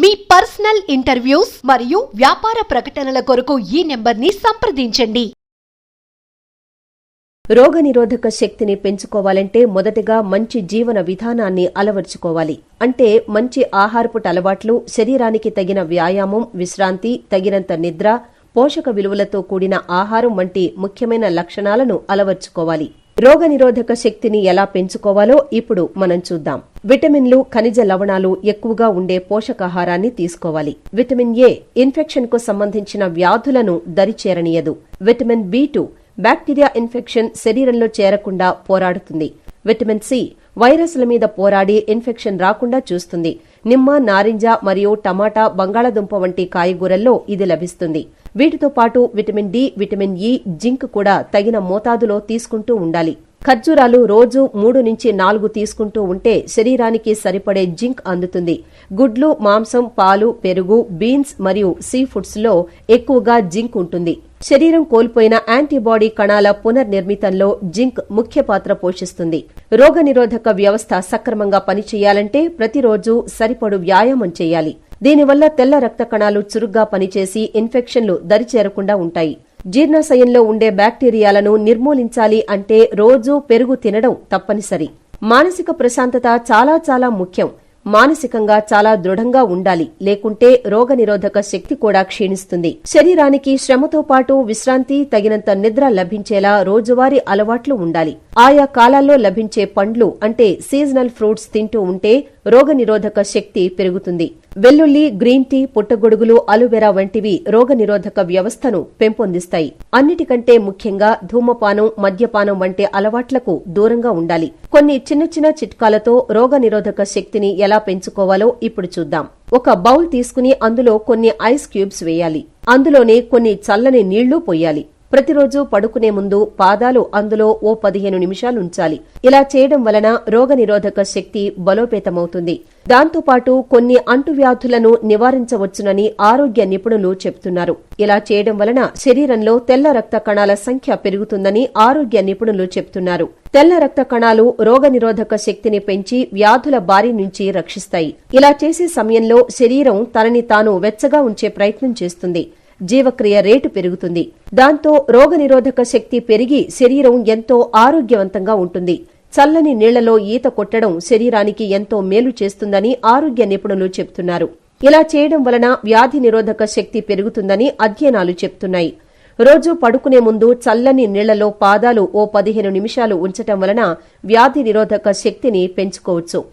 మీ personal interviews మరియు వ్యాపార ప్రకటనల కొరకు ఈ నెంబర్ని సంప్రదించండి. రోగనిరోధక శక్తిని పెంచుకోవాలంటే మొదటగా మంచి జీవన విధానాన్ని అలవర్చుకోవాలి. అంటే మంచి ఆహారపుట అలవాట్లు శరీరానికి తగిన వ్యాయామం విశ్రాంతి తగినంత నిద్ర పోషక విలువలతో కూడిన ఆహారం వంటి ముఖ్యమైన లక్షణాలను అలవర్చుకోవాలి. రోగనిరోధక శక్తిని ఎలా పెంచుకోవాలో ఇప్పుడు మనం చూద్దాం. విటమిన్లు ఖనిజ లవణాలు ఎక్కువగా ఉండే పోషకాహారాన్ని తీసుకోవాలి. విటమిన్ ఏ ఇన్ఫెక్షన్కు సంబంధించిన వ్యాధులను దరిచేరనీయదు. Vitamin B two bacteria infection శరీరంలో చేరకుండా పోరాడుతుంది. విటమిన్ సి వైరస్ల మీద పోరాడి ఇన్ఫెక్షన్ రాకుండా చూస్తుంది. నిమ్మ నారింజ మరియు టమాటా బంగాళాదుంప వంటి కాయగూరల్లో ఇది లభిస్తుంది. వీటితో పాటు vitamin D vitamin E zinc కూడా తగిన మోతాదులో తీసుకుంటూ ఉండాలి. ఖర్జూరాలు రోజు మూడు నుంచి నాలుగు తీసుకుంటూ ఉంటే శరీరానికి సరిపడే జింక్ అందుతుంది. గుడ్లు మాంసం పాలు పెరుగు బీన్స్ మరియు సీ ఫుడ్స్లో ఎక్కువగా జింక్ ఉంటుంది. శరీరం కోల్పోయిన యాంటీబాడీ కణాల పునర్నిర్మితంలో జింక్ ముఖ్య పాత్ర పోషిస్తుంది. రోగనిరోధక వ్యవస్థ సక్రమంగా పనిచేయాలంటే ప్రతిరోజు సరిపడు వ్యాయామం చేయాలి. దీనివల్ల తెల్ల రక్త కణాలు చురుగ్గా పనిచేసి ఇన్ఫెక్షన్లు దరిచేరకుండా ఉంటాయి. జీర్ణాశయంలో ఉండే బ్యాక్టీరియాలను నిర్మూలించాలి అంటే రోజూ పెరుగు తినడం తప్పనిసరి. మానసిక ప్రశాంతత చాలా చాలా ముఖ్యం. మానసికంగా చాలా దృఢంగా ఉండాలి. లేకుంటే రోగనిరోధక శక్తి కూడా క్షీణిస్తుంది. శరీరానికి శ్రమతో పాటు విశ్రాంతి తగినంత నిద్ర లభించేలా రోజువారీ అలవాట్లు ఉండాలి. ఆయా కాలాల్లో లభించే పండ్లు అంటే సీజనల్ ఫ్రూట్స్ తింటూ ఉంటే రోగనిరోధక శక్తి పెరుగుతుంది. వెల్లుల్లి గ్రీన్ టీ పుట్టగొడుగులు అలోవెరా వంటివి రోగనిరోధక వ్యవస్థను పెంపొందిస్తాయి. అన్నిటికంటే ముఖ్యంగా ధూమపానం మద్యపానం వంటి అలవాట్లకు దూరంగా ఉండాలి. కొన్ని చిన్న చిన్న చిట్కాలతో రోగనిరోధక శక్తిని ఎలా పెంచుకోవాలో ఇప్పుడు చూద్దాం. ఒక బౌల్ తీసుకుని అందులో కొన్ని ఐస్ క్యూబ్స్ వేయాలి. అందులోనే కొన్ని చల్లని నీళ్ళు పోయాలి. ప్రతిరోజు పడుకునే ముందు పాదాలు అందులో ఓ పదిహేను నిమిషాలు ఉంచాలి ఇలా చేయడం వలన రోగనిరోధక శక్తి బలోపేతమవుతుంది. దాంతోపాటు కొన్ని అంటువ్యాధులను నివారించవచ్చునని ఆరోగ్య నిపుణులు చెబుతున్నారు ఇలా చేయడం వలన శరీరంలో తెల్ల రక్త కణాల సంఖ్య పెరుగుతుందని ఆరోగ్య నిపుణులు చెబుతున్నారు తెల్ల రక్త కణాలు రోగనిరోధక శక్తిని పెంచి వ్యాధుల బారి నుంచి రక్షిస్తాయి. ఇలా చేసే సమయంలో శరీరం తనని తాను వెచ్చగా ఉంచే ప్రయత్నం చేస్తుంది. జీవక్రియ రేటు పెరుగుతుంది. దాంతో రోగనిరోధక శక్తి పెరిగి శరీరం ఎంతో ఆరోగ్యవంతంగా ఉంటుంది. చల్లని నీళ్ళలో ఈత కొట్టడం శరీరానికి ఎంతో మేలు చేస్తుందని ఆరోగ్య నిపుణులు చెబుతున్నారు. ఇలా చేయడం వలన వ్యాధి నిరోధక శక్తి పెరుగుతుందని అధ్యయనాలు చెప్తున్నాయి రోజు పడుకునే ముందు చల్లని నీళ్ళలో పాదాలు ఓ పదిహేను నిమిషాలు ఉంచటం వలన వ్యాధి నిరోధక శక్తిని పెంచుకోవచ్చు.